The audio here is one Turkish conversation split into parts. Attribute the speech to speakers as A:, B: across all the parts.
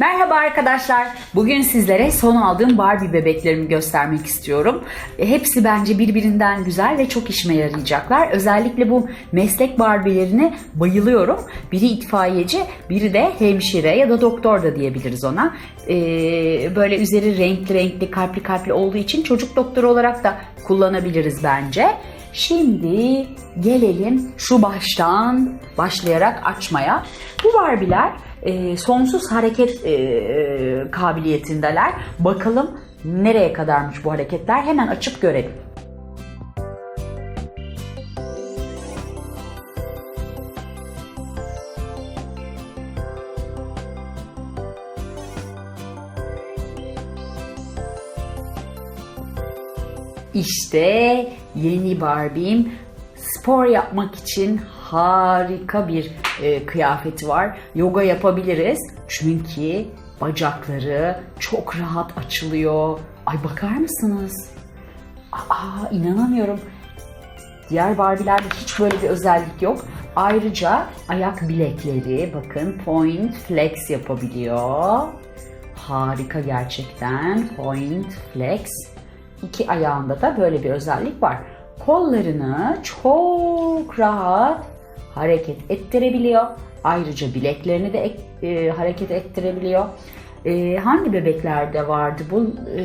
A: Merhaba arkadaşlar. Bugün sizlere son aldığım Barbie bebeklerimi göstermek istiyorum. E, Hepsi bence birbirinden güzel ve çok işime yarayacaklar. Özellikle bu meslek Barbie'lerine bayılıyorum. Biri itfaiyeci, biri de hemşire ya da doktor da diyebiliriz ona. E, böyle üzeri renkli renkli, kalpli kalpli olduğu için çocuk doktoru olarak da kullanabiliriz bence. Şimdi gelelim şu baştan başlayarak açmaya. Bu Barbie'ler e, sonsuz hareket e, kabiliyetindeler. Bakalım nereye kadarmış bu hareketler? Hemen açıp görelim. İşte yeni Barbie'm spor yapmak için harika bir e, kıyafeti var. Yoga yapabiliriz çünkü bacakları çok rahat açılıyor. Ay bakar mısınız? Aa inanamıyorum. Diğer Barbie'lerde hiç böyle bir özellik yok. Ayrıca ayak bilekleri bakın point flex yapabiliyor. Harika gerçekten point flex. İki ayağında da böyle bir özellik var. Kollarını çok rahat hareket ettirebiliyor. Ayrıca bileklerini de e, hareket ettirebiliyor. E, hangi bebeklerde vardı bu? E,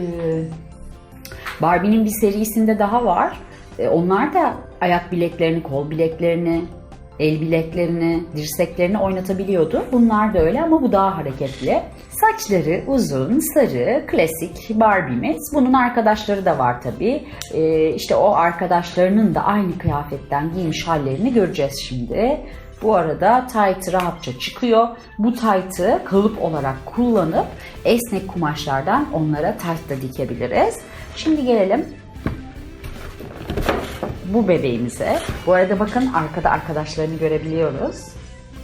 A: Barbie'nin bir serisinde daha var. E, onlar da ayak bileklerini, kol bileklerini, el bileklerini, dirseklerini oynatabiliyordu. Bunlar da öyle ama bu daha hareketli. Saçları uzun, sarı, klasik Barbie'miz. Bunun arkadaşları da var tabii. E, işte o arkadaşlarının da aynı kıyafetten giymiş hallerini göreceğiz şimdi. Bu arada tight rahatça çıkıyor. Bu tight'ı kalıp olarak kullanıp esnek kumaşlardan onlara tight da dikebiliriz. Şimdi gelelim bu bebeğimize. Bu arada bakın arkada arkadaşlarını görebiliyoruz.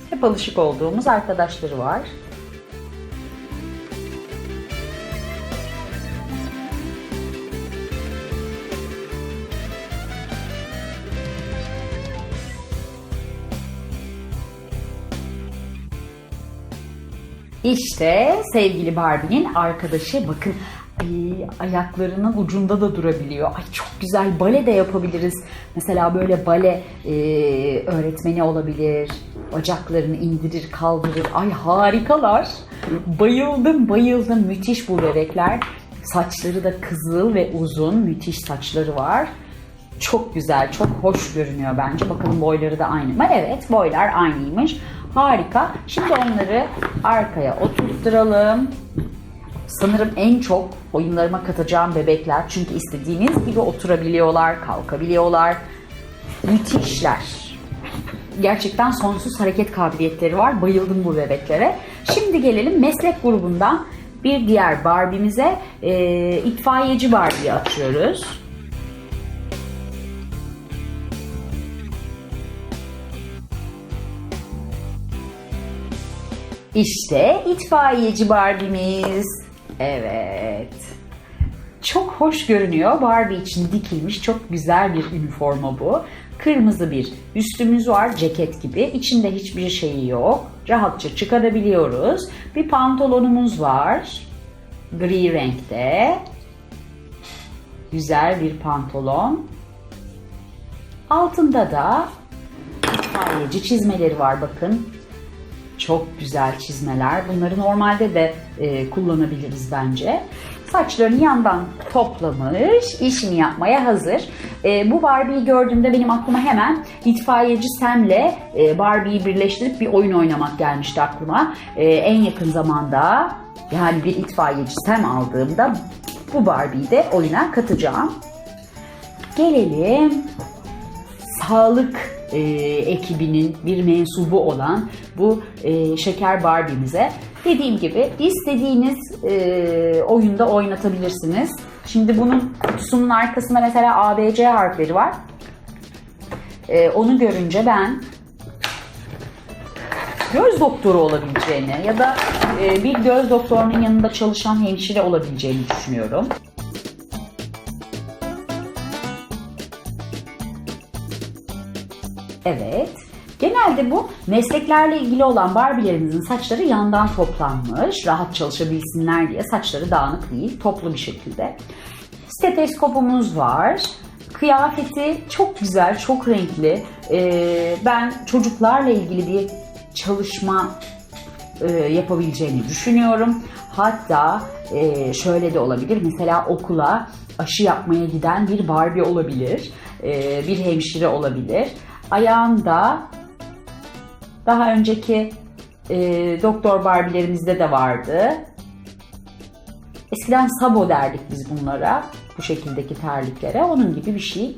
A: Hep alışık olduğumuz arkadaşları var. İşte sevgili Barbie'nin arkadaşı bakın ayaklarının ucunda da durabiliyor. Ay çok güzel bale de yapabiliriz. Mesela böyle bale e, öğretmeni olabilir. Bacaklarını indirir kaldırır. Ay harikalar. Bayıldım bayıldım. Müthiş bu bebekler. Saçları da kızıl ve uzun. Müthiş saçları var. Çok güzel, çok hoş görünüyor bence. Bakalım boyları da aynı mı? Evet, boylar aynıymış. Harika. Şimdi onları arkaya oturtturalım. Sanırım en çok oyunlarıma katacağım bebekler. Çünkü istediğiniz gibi oturabiliyorlar, kalkabiliyorlar. Müthişler. Gerçekten sonsuz hareket kabiliyetleri var. Bayıldım bu bebeklere. Şimdi gelelim meslek grubundan bir diğer Barbie'mize. Ee, itfaiyeci Barbie açıyoruz. İşte itfaiyeci Barbie'miz. Evet. Çok hoş görünüyor. Barbie için dikilmiş çok güzel bir üniforma bu. Kırmızı bir üstümüz var ceket gibi. İçinde hiçbir şeyi yok. Rahatça çıkarabiliyoruz. Bir pantolonumuz var. Gri renkte. Güzel bir pantolon. Altında da itfaiyeci çizmeleri var bakın. Çok güzel çizmeler. Bunları normalde de e, kullanabiliriz bence. Saçlarını yandan toplamış, işini yapmaya hazır. E, bu Barbie'yi gördüğümde benim aklıma hemen itfaiyeci Sam'le e, Barbie'yi birleştirip bir oyun oynamak gelmişti aklıma. E, en yakın zamanda yani bir itfaiyeci Sam aldığımda bu Barbie'yi de oyuna katacağım. Gelelim sağlık e, ekibinin bir mensubu olan bu e, şeker Barbie'mize. Dediğim gibi istediğiniz e, oyunda oynatabilirsiniz. Şimdi bunun kutusunun arkasında mesela ABC harfleri var. E, onu görünce ben göz doktoru olabileceğini ya da e, bir göz doktorunun yanında çalışan hemşire olabileceğini düşünüyorum. Evet. Genelde bu mesleklerle ilgili olan Barbie'lerimizin saçları yandan toplanmış. Rahat çalışabilsinler diye saçları dağınık değil, toplu bir şekilde. Steteskopumuz var. Kıyafeti çok güzel, çok renkli. Ee, ben çocuklarla ilgili bir çalışma e, yapabileceğini düşünüyorum. Hatta e, şöyle de olabilir. Mesela okula aşı yapmaya giden bir Barbie olabilir. E, bir hemşire olabilir. Ayağında daha önceki e, doktor Barbie'lerimizde de vardı. Eskiden sabo derdik biz bunlara. Bu şekildeki terliklere. Onun gibi bir şey.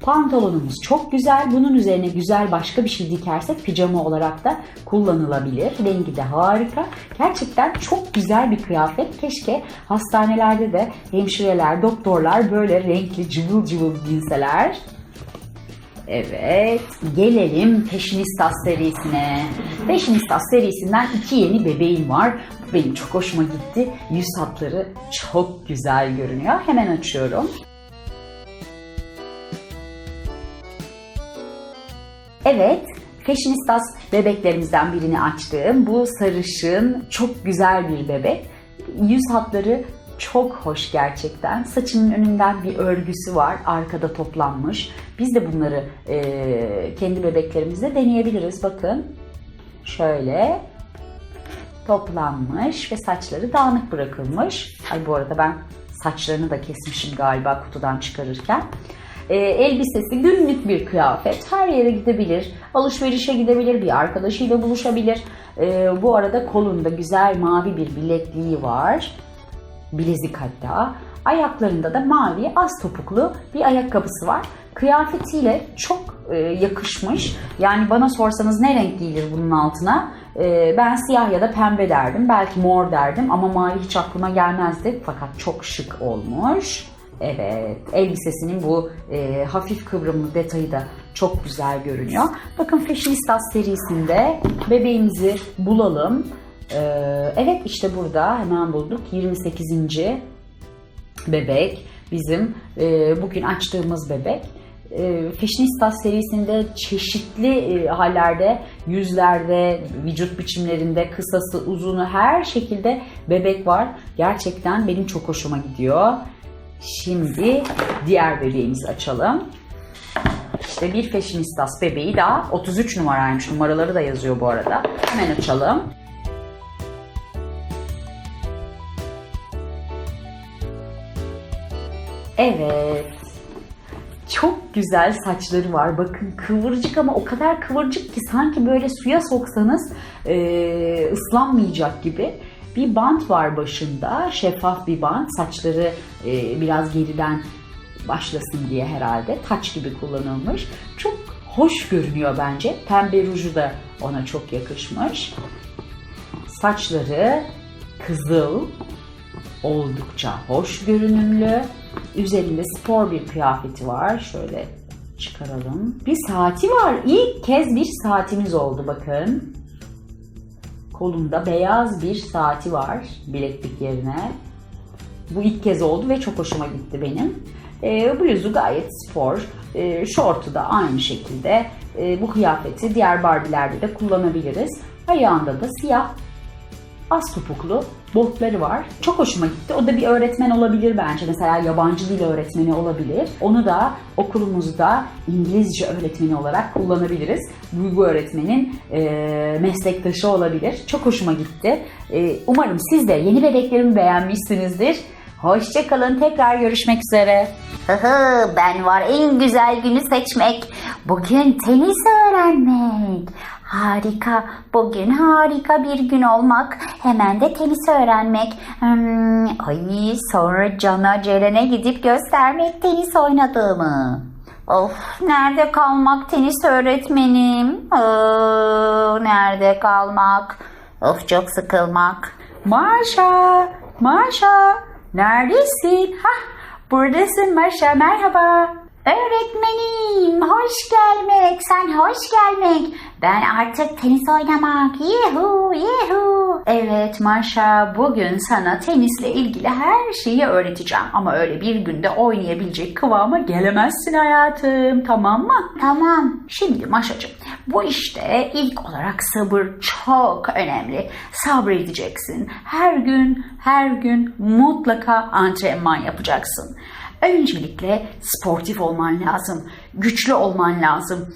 A: Pantolonumuz çok güzel. Bunun üzerine güzel başka bir şey dikersek pijama olarak da kullanılabilir. Rengi de harika. Gerçekten çok güzel bir kıyafet. Keşke hastanelerde de hemşireler, doktorlar böyle renkli cıvıl cıvıl giyinseler. Evet, gelelim Peşinistas serisine. Peşinistas serisinden iki yeni bebeğim var. Benim çok hoşuma gitti. Yüz hatları çok güzel görünüyor. Hemen açıyorum. Evet, Fashionistas bebeklerimizden birini açtım. Bu sarışın, çok güzel bir bebek. Yüz hatları çok hoş gerçekten. Saçının önünden bir örgüsü var, arkada toplanmış. Biz de bunları e, kendi bebeklerimizde deneyebiliriz. Bakın, şöyle toplanmış ve saçları dağınık bırakılmış. Ay bu arada ben saçlarını da kesmişim galiba kutudan çıkarırken. E, elbisesi günlük bir kıyafet. Her yere gidebilir. Alışverişe gidebilir. Bir arkadaşıyla buluşabilir. E, bu arada kolunda güzel mavi bir bilekliği var. Bilezik hatta. Ayaklarında da mavi az topuklu bir ayakkabısı var. Kıyafetiyle çok e, yakışmış. Yani bana sorsanız ne renk giyilir bunun altına? E, ben siyah ya da pembe derdim. Belki mor derdim ama mavi hiç aklıma gelmezdi. Fakat çok şık olmuş. Evet, elbisesinin bu e, hafif kıvrımlı detayı da çok güzel görünüyor. Bakın Fashionistas serisinde bebeğimizi bulalım. E, evet işte burada hemen bulduk. 28. bebek. Bizim e, bugün açtığımız bebek. E, Fashionistas serisinde çeşitli e, hallerde, yüzlerde, vücut biçimlerinde, kısası, uzunu her şekilde bebek var. Gerçekten benim çok hoşuma gidiyor. Şimdi diğer bebeğimizi açalım. İşte bir Fashionistas bebeği daha 33 numaraymış. Numaraları da yazıyor bu arada. Hemen açalım. Evet. Çok güzel saçları var. Bakın kıvırcık ama o kadar kıvırcık ki sanki böyle suya soksanız e, ıslanmayacak gibi. Bir bant var başında. Şeffaf bir bant. Saçları e, biraz geriden başlasın diye herhalde. Taç gibi kullanılmış. Çok hoş görünüyor bence. Pembe ruju da ona çok yakışmış. Saçları kızıl, oldukça hoş görünümlü. Üzerinde spor bir kıyafeti var. Şöyle çıkaralım. Bir saati var. İlk kez bir saatimiz oldu bakın. Kolunda beyaz bir saati var bileklik yerine. Bu ilk kez oldu ve çok hoşuma gitti benim. E, bluzu gayet spor. E, şortu da aynı şekilde. E, bu kıyafeti diğer Barbie'lerde de kullanabiliriz. Ayağında da siyah az topuklu botları var. Çok hoşuma gitti. O da bir öğretmen olabilir bence. Mesela yabancı dil öğretmeni olabilir. Onu da okulumuzda İngilizce öğretmeni olarak kullanabiliriz. Bu öğretmenin e, meslektaşı olabilir. Çok hoşuma gitti. E, umarım siz de yeni bebeklerimi beğenmişsinizdir. Hoşçakalın. Tekrar görüşmek üzere.
B: Ben var en güzel günü seçmek. Bugün tenis öğrenmek. Harika. Bugün harika bir gün olmak. Hemen de tenis öğrenmek. Hmm, ay sonra Can'a Ceren'e gidip göstermek tenis oynadığımı. Of nerede kalmak tenis öğretmenim? Aa, nerede kalmak? Of çok sıkılmak.
A: Maşa, Maşa, neredesin? Hah, buradasın Maşa, merhaba.
B: Öğretmenim hoş gelmek sen hoş gelmek. Ben artık tenis oynamak. Yuhu yuhu. Evet Maşa, bugün sana tenisle ilgili her şeyi öğreteceğim. Ama öyle bir günde oynayabilecek kıvama gelemezsin hayatım, tamam mı? Tamam. Şimdi Maşacığım, bu işte ilk olarak sabır çok önemli. Sabredeceksin. Her gün, her gün mutlaka antrenman yapacaksın. Öncelikle sportif olman lazım, güçlü olman lazım.